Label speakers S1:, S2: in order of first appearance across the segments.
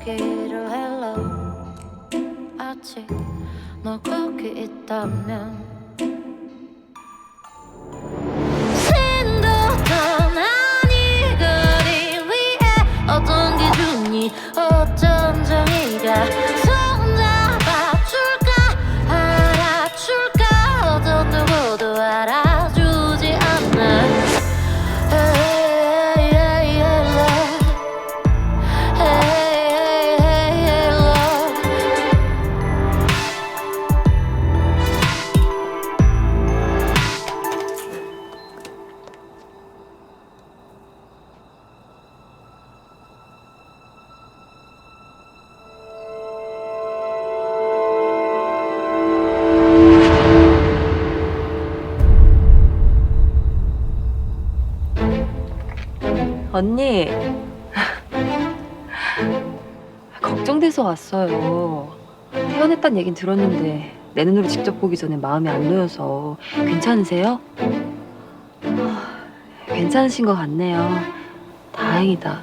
S1: 거기를 hello 아직 너 거기 있다면
S2: 언니 걱정돼서 왔어요. 퇴원했단 얘긴 들었는데 내 눈으로 직접 보기 전에 마음이 안 놓여서 괜찮으세요? 아, 괜찮으신 것 같네요. 다행이다.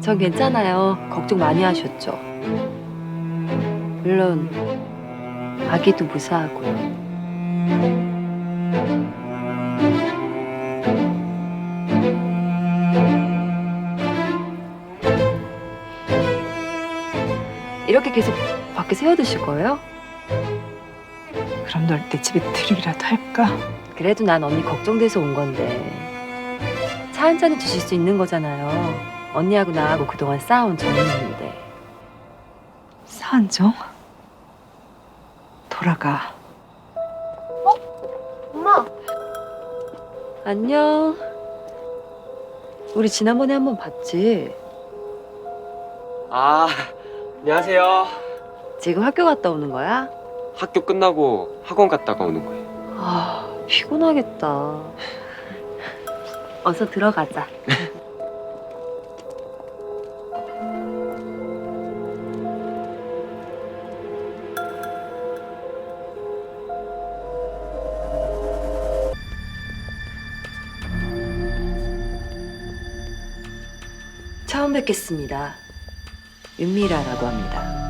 S2: 전 괜찮아요. 걱정 많이 하셨죠. 물론 아기도 무사하고 이렇게 계속 밖에 세워두실 거예요?
S3: 그럼 널 내 집에 들이라도 할까?
S2: 그래도 난 언니 걱정돼서 온 건데 차 한 잔은 주실 수 있는 거잖아요. 언니하고 나하고 그동안 쌓아온 정이있는데
S3: 사한정? 돌아가.
S1: 엄마,
S2: 안녕. 우리 지난번에 한 번 봤지.
S4: 아, 안녕하세요.
S2: 지금 학교 갔다 오는 거야?
S4: 학교 끝나고 학원 갔다가 오는 거예요.
S2: 아 피곤하겠다. 어서 들어가자. 처음 뵙겠습니다. 윤미라라고 합니다.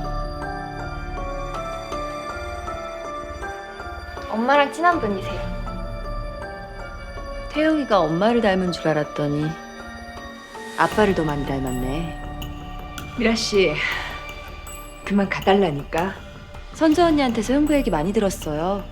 S5: 엄마랑 친한 분이세요.
S2: 태영이가 엄마를 닮은 줄 알았더니 아빠를 더 많이 닮았네.
S3: 미라 씨, 그만 가달라니까.
S2: 선주 언니한테서 형부 얘기 많이 들었어요.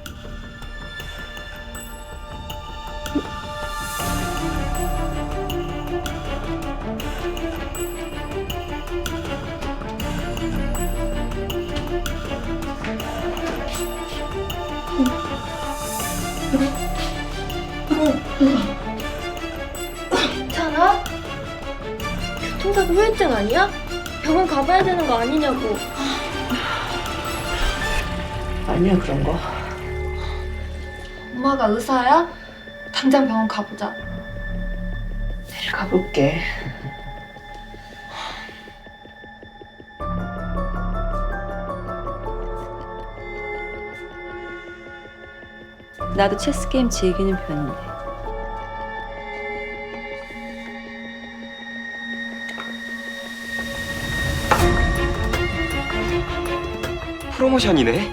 S5: 후유증 아니야? 병원 가봐야 되는 거 아니냐고.
S3: 아니야 그런 거.
S5: 엄마가 의사야? 당장 병원 가보자.
S3: 내일 가볼게.
S2: 나도 체스 게임 즐기는 편인데.
S4: 프로모션이네.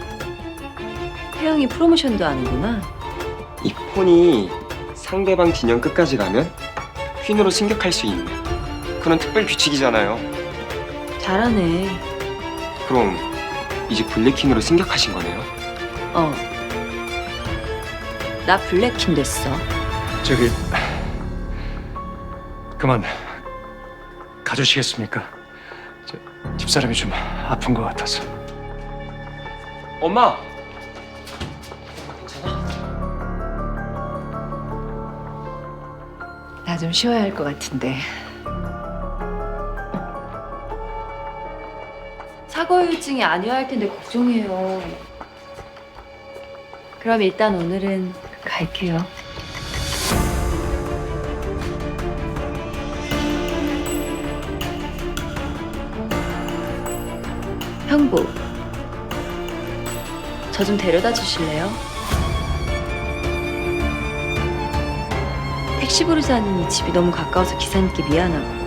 S2: 태영이 프로모션도 아는구나.
S4: 이 폰이 상대방 진영 끝까지 가면 퀸으로 승격할 수 있는 그런 특별 규칙이잖아요.
S2: 잘하네.
S4: 그럼 이제 블랙퀸으로 승격하신 거네요?
S2: 어. 나 블랙킴 됐어.
S6: 저기 그만 가주시겠습니까? 저, 집사람이 좀 아픈 것 같아서.
S4: 엄마!
S3: 나 좀 쉬어야 할 것 같은데.
S2: 사고 후유증이 아니어야 할 텐데 걱정해요. 그럼 일단 오늘은 갈게요. 형부, 저 좀 데려다 주실래요? 택시 부르자니 집이 너무 가까워서 기사님께 미안하고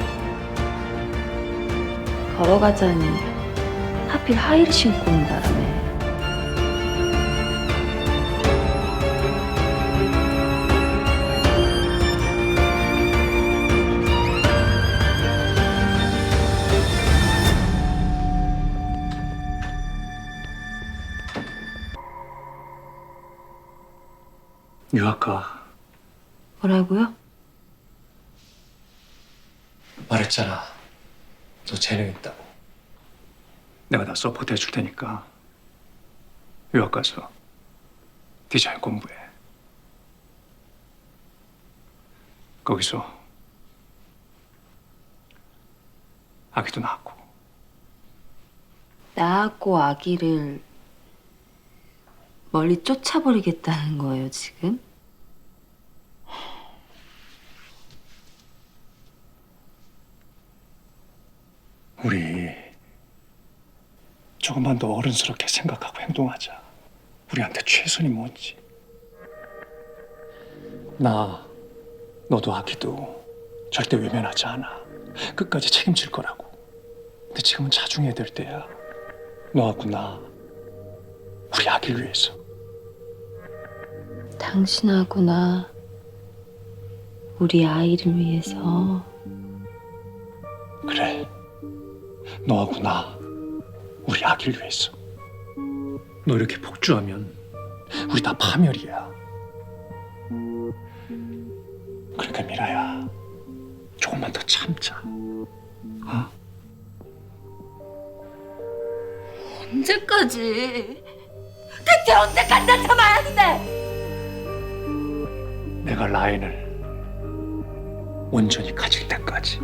S2: 걸어가자니 하필 하이를 신고 온 바람에
S6: 유아가
S2: 뭐라고요?
S6: 말했잖아. 너 재능 있다고. 내가 다 서포트 해줄 테니까 유학 가서 디자인 공부해. 거기서 아기도 낳고
S2: 낳았고 아기를 멀리 쫓아버리겠다는 거예요, 지금?
S6: 우리 조금만 더 어른스럽게 생각하고 행동하자. 우리한테 최선이 뭔지. 나, 너도 아기도 절대 외면하지 않아. 끝까지 책임질 거라고. 근데 지금은 자중해야 될 때야. 너하고 나, 우리 아기를 위해서.
S2: 당신하고 나 우리 아이를 위해서
S6: 그래. 너하고 나, 우리 아기를 위해서. 너 이렇게 폭주하면 우리 다 파멸이야. 그러니까 미라야, 조금만 더 참자. 어?
S1: 언제까지? 대체 언제까지 나 참아야 하는데?
S6: 내가 라인을 온전히 가질 때까지.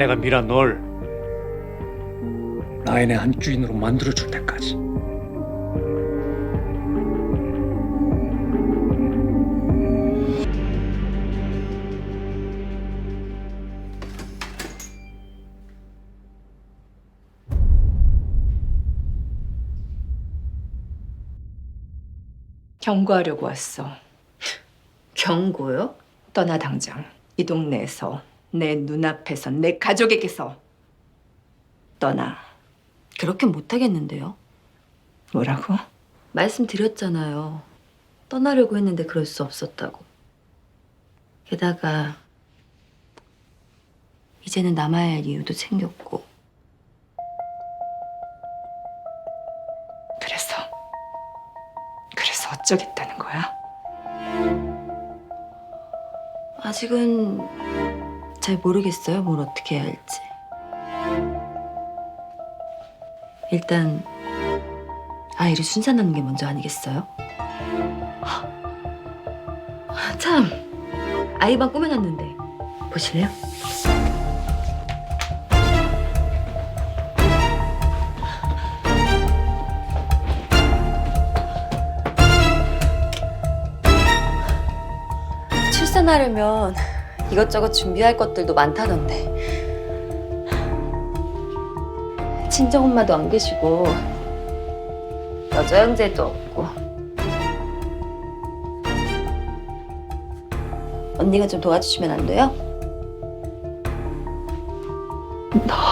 S6: 내가 미라 널 라인의 한 주인으로 만들어 줄 때까지.
S3: 경고하려고 왔어.
S2: 경고요?
S3: 떠나 당장. 이 동네에서 내 눈앞에서 내 가족에게서 떠나.
S2: 그렇게 못하겠는데요.
S3: 뭐라고?
S2: 말씀드렸잖아요. 떠나려고 했는데 그럴 수 없었다고. 게다가 이제는 남아야 할 이유도 생겼고
S3: 그래서 그래서 어쩌겠다는 거야?
S2: 아직은 잘 모르겠어요. 뭘 어떻게 해야 할지. 일단 아이를 순산하는 게 먼저 아니겠어요? 아, 참 아이방 꾸며놨는데 보실래요? 출산하려면 이것저것 준비할 것들도 많다던데. 친정엄마도 안 계시고 여자 형제도 없고. 언니가 좀 도와주시면 안 돼요? 너